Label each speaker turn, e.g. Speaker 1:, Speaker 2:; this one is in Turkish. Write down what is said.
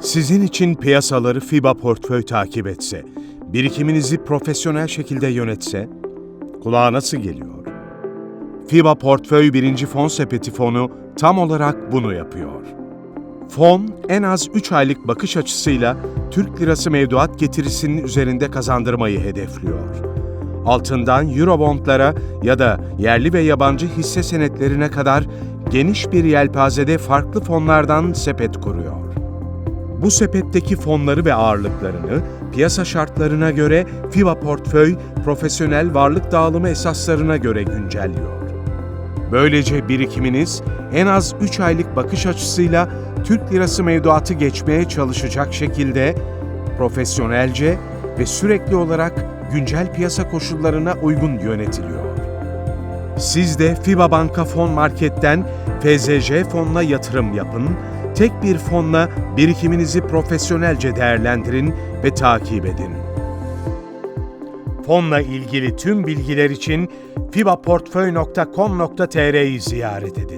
Speaker 1: Sizin için piyasaları FIBA portföy takip etse, birikiminizi profesyonel şekilde yönetse, kulağa nasıl geliyor? FIBA Portföy birinci Fon Sepeti fonu tam olarak bunu yapıyor. Fon, en az 3 aylık bakış açısıyla Türk lirası mevduat getirisinin üzerinde kazandırmayı hedefliyor. Altından Eurobondlara ya da yerli ve yabancı hisse senetlerine kadar geniş bir yelpazede farklı fonlardan sepet kuruyor. Bu sepetteki fonları ve ağırlıklarını piyasa şartlarına göre FIBA Portföy profesyonel varlık dağılımı esaslarına göre güncelliyor. Böylece birikiminiz en az 3 aylık bakış açısıyla Türk lirası mevduatı geçmeye çalışacak şekilde profesyonelce ve sürekli olarak güncel piyasa koşullarına uygun yönetiliyor. Siz de FIBA Banka Fon Market'ten FZJ fonuna yatırım yapın, tek bir fonla birikiminizi profesyonelce değerlendirin ve takip edin. Fonla ilgili tüm bilgiler için fibaportföy.com.tr'yi ziyaret edin.